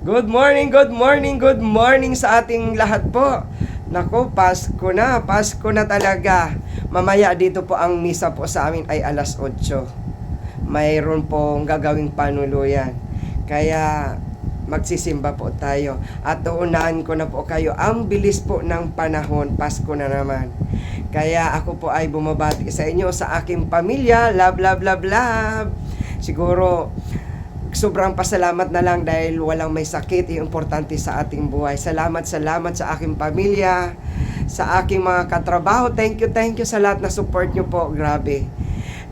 Good morning, good morning, good morning sa ating lahat po. Nako, Pasko na, Pasko na talaga. Mamaya dito po ang misa po sa amin ay alas 8. Mayroon pong gagawing panuluyan. Kaya magsisimba po tayo. At uunahan ko na po kayo. Ang bilis po ng panahon, Pasko na naman. Kaya ako po ay bumabati sa inyo, sa aking pamilya. Love, love, love, love. Siguro, sobrang pasalamat na lang dahil walang may sakit, yung importante sa ating buhay. Salamat, salamat sa aking pamilya, sa aking mga katrabaho. Thank you, thank you sa lahat na support nyo po. Grabe.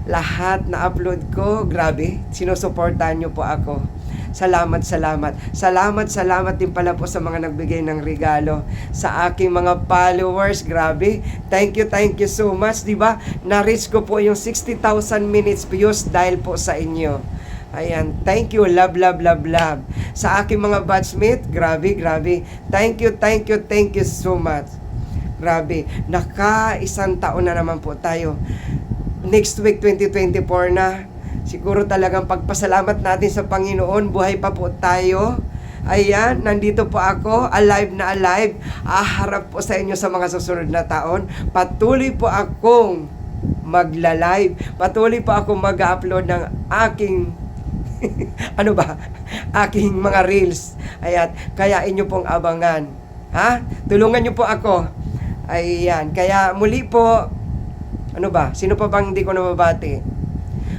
Lahat na upload ko, grabe. Sinusuportahan nyo po ako. Salamat, salamat. Salamat, salamat din pala po sa mga nagbigay ng regalo. Sa aking mga followers, grabe. Thank you, thank you so much. di ba Na-reach ko po yung 60,000 minutes views dahil po sa inyo. Ayan, thank you, love, love, love, love. Sa aking mga batchmate, grabe, grabe. Thank you, thank you, thank you so much. Grabe, naka isang taon na naman po tayo. Next week, 2024 na. Siguro talagang pagpasalamat natin sa Panginoon, buhay pa po tayo. Ayan, nandito po ako, alive na alive. Aharap po sa inyo sa mga susunod na taon. Patuloy po akong magla-live. Patuloy po akong mag-upload ng aking ano ba? Aking mga reels. Ayan, kaya inyo pong abangan. Ha? Tulungan niyo po ako. Ayan, kaya muli po, ano ba? Sino pa bang hindi ko nababati?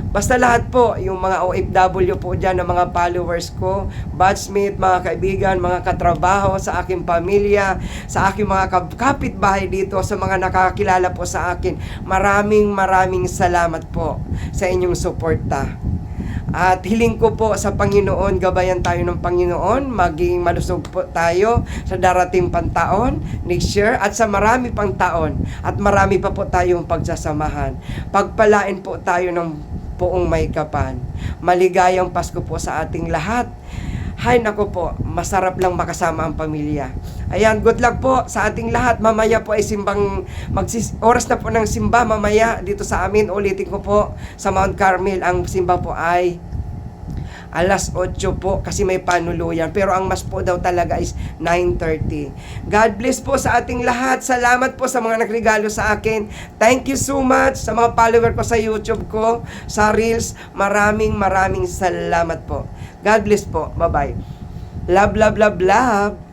Basta lahat po, yung mga OFW po dyan, ng mga followers ko, batchmate, mga kaibigan, mga katrabaho, sa aking pamilya, sa aking mga kap- kapitbahay dito, sa mga nakakilala po sa akin. Maraming maraming salamat po sa inyong suporta. At hiling ko po sa Panginoon, gabayan tayo ng Panginoon, maging malusog po tayo sa darating pang taon, next year, at sa marami pang taon. At marami pa po tayong pagsasamahan. Pagpalain po tayo ng buong may kapan. Maligayang Pasko po sa ating lahat. Hay nako po, masarap lang makasama ang pamilya. Ayan, good luck po sa ating lahat. Mamaya po ay simbang magsis oras na po ng simba mamaya dito sa amin. Ulitin ko po sa Mount Carmel ang simba po ay alas 8 po kasi may panuluyan. Pero ang mas po daw talaga is 9.30. God bless po sa ating lahat. Salamat po sa mga nagregalo sa akin. Thank you so much sa mga follower ko sa YouTube ko, sa Reels. Maraming maraming salamat po. God bless po. Bye-bye. Love, love, love, love.